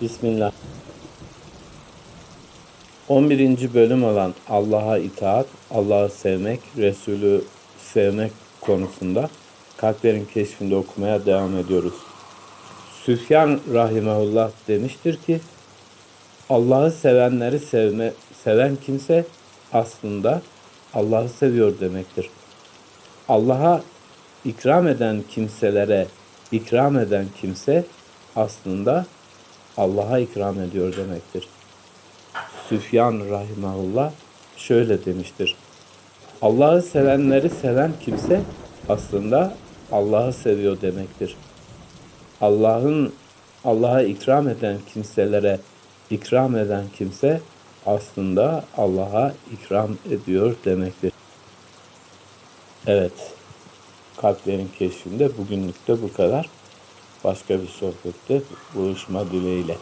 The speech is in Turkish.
Bismillah. 11. bölüm olan Allah'a itaat, Allah'ı sevmek, Resulü sevmek konusunda kalplerin keşfinde okumaya devam ediyoruz. Süfyan Rahimahullah demiştir ki Allah'ı sevenleri sevme, seven kimse aslında Allah'ı seviyor demektir. Allah'a ikram eden kimselere ikram eden kimse aslında Allah'a ikram ediyor demektir. Süfyan Rahimahullah şöyle demiştir. Allah'ı sevenleri seven kimse aslında Allah'ı seviyor demektir. Allah'ın Allah'a ikram eden kimselere ikram eden kimse aslında Allah'a ikram ediyor demektir. Evet. Kalplerin keşfinde bugünlük de bu kadar. Başka bir sohbette buluşma dileğiyle.